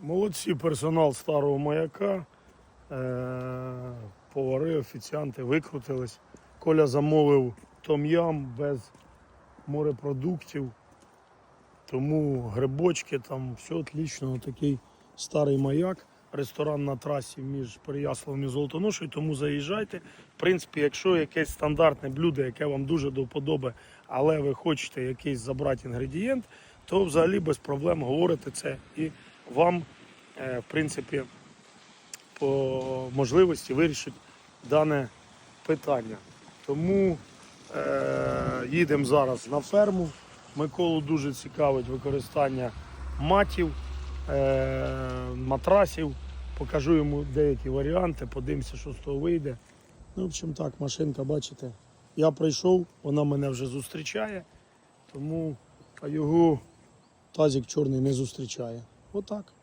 Молодці персонал старого маяка. Е, повари, офіціанти викрутились. Коля замовив том-ям без морепродуктів. Тому грибочки, там все отлично. Такий старий маяк. Ресторан на трасі між Переяславом і Золотоношою, тому заїжджайте. В принципі, якщо якесь стандартне блюдо, яке вам дуже до вподоби, але ви хочете якийсь забрати інгредієнт, то взагалі без проблем говорите це і вам, е, в принципі, по можливості вирішить дане питання. Тому е, їдемо зараз на ферму. Миколу дуже цікавить використання матів, е, матрасів. Покажу йому деякі варіанти, подивимося, що з того вийде. Ну, в общем так, машинка, бачите. Я прийшов, вона мене вже зустрічає, тому а його тазик чорний не зустрічає. Отак.